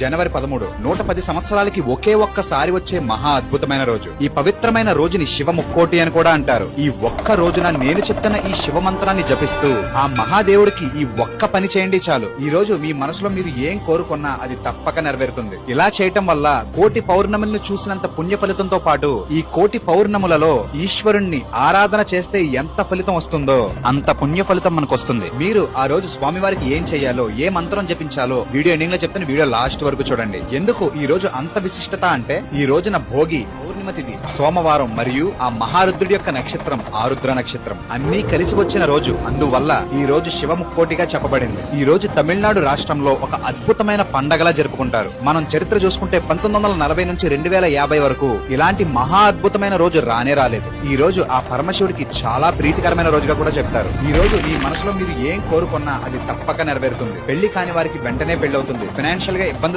జనవరి పదమూడు నూట పది సంవత్సరాలకి ఒకే ఒక్కసారి వచ్చే మహా అద్భుతమైన రోజు. ఈ పవిత్రమైన రోజుని శివ ముక్కోటి అని కూడా అంటారు. ఈ ఒక్క రోజున నేను చెప్తున్న ఈ శివ మంత్రాన్ని జపిస్తూ ఆ మహాదేవుడికి ఈ ఒక్క పని చేయండి చాలు. ఈ రోజు మీ మనసులో మీరు ఏం కోరుకున్నా అది తప్పక నెరవేరుతుంది. ఇలా చేయటం వల్ల కోటి పౌర్ణములను చూసినంత పుణ్య ఫలితంతో పాటు ఈ కోటి పౌర్ణములలో ఈశ్వరుణ్ణి ఆరాధన చేస్తే ఎంత ఫలితం వస్తుందో అంత పుణ్య ఫలితం మనకు వస్తుంది మీరు ఆ రోజు స్వామివారికి ఏం చేయాలో ఏ మంత్రం జపించాలో వీడియో ఎండింగ్లో చెప్తున్న వీడియో లాస్ట్ వరకు చూడండి. ఎందుకు ఈ రోజు అంత విశిష్టత అంటే ఈ రోజున భోగి పౌర్ణిమ తిథి సోమవారం మరియు ఆ మహారుద్రుడి యొక్క నక్షత్రం ఆరుద్ర నక్షత్రం అన్ని కలిసి వచ్చిన రోజు. అందువల్ల ఈ రోజు శివ ముక్కోటిగా చెప్పబడింది. ఈ రోజు తమిళనాడు రాష్ట్రంలో ఒక అద్భుతమైన పండగలా జరుపుకుంటారు. మనం చరిత్ర చూసుకుంటే పంతొమ్మిది వందల నలభై నుంచి రెండు వేల యాభై వరకు ఇలాంటి మహా అద్భుతమైన రోజు రానే రాలేదు. ఈ రోజు ఆ పరమశివుడికి చాలా ప్రీతికరమైన రోజుగా కూడా చెప్తారు. ఈ రోజు మీ మనసులో మీరు ఏం కోరుకున్నా అది తప్పక నెరవేరుతుంది. పెళ్ళి కాని వారికి వెంటనే పెళ్ళి అవుతుంది ఫైనాన్షియల్గా ఇబ్బంది